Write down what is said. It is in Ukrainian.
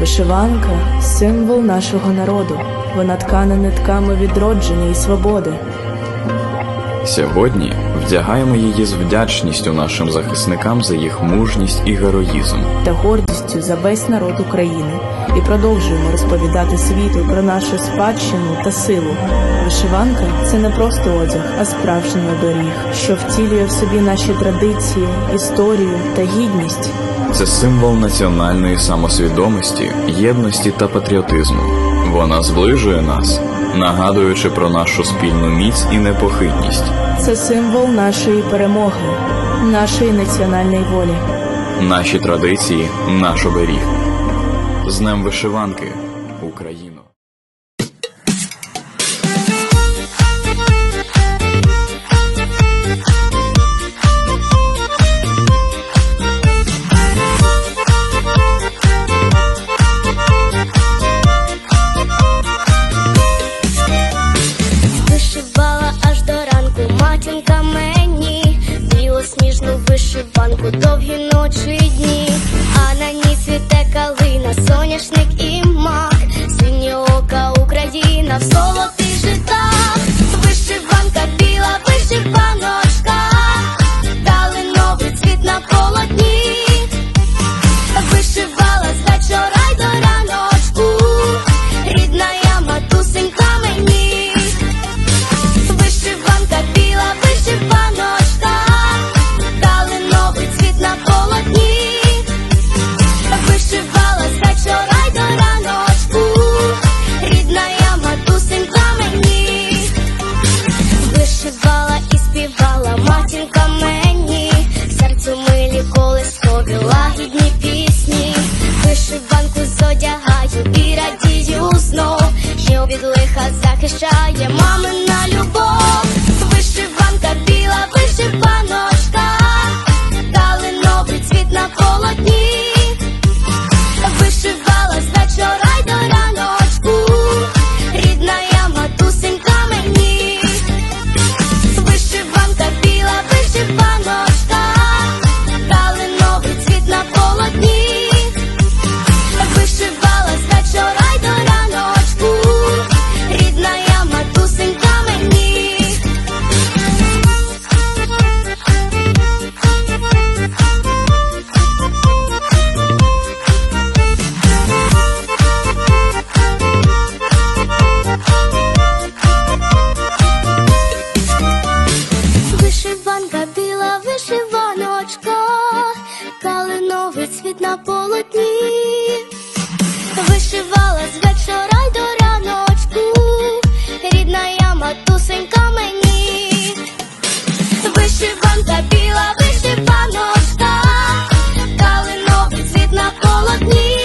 Вишиванка символ нашого народу. Вона ткана нитками відродження і свободи. Сьогодні вдягаємо її з вдячністю нашим захисникам за їх мужність і героїзм. та гордістю за весь народ України і продовжуємо розповідати світу про нашу спадщину та силу. Вишиванка це не просто одяг, а справжній оберіг, що втілює в собі наші традиції, історію та гідність. Це символ національної самосвідомості, єдності та патріотизму. Вона зближує нас, нагадуючи про нашу спільну міць і непохитність. Це символ нашої перемоги, нашої національної волі. Наші традиції, наш оберіг. З Днем вишиванки, Україно! Вишиванку довгі ночі дні, а на ній світе калина, соняшник і вишивала і співала. Матінка мені, серцю милі колискові лагідні пісні, вишиванку зодягаю і радію знов, що від лиха захищає мамина вишиванка, біла вишиваночка, калиновий цвіт на полотні.